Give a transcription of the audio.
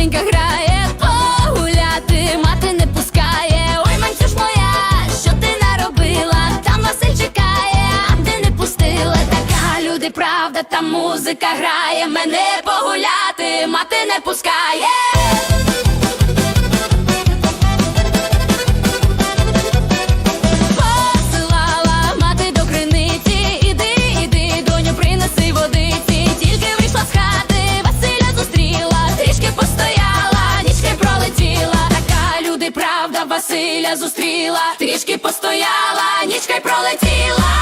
пісенька грає, погуляти мати не пускає. Ой, манцюш моя, що ти наробила? Там Василь чекає, а ти не пустила. Така люди, правда, там музика грає. Мене погуляти, мати не пускає. Василя зустріла, трішки постояла, нічка й пролетіла.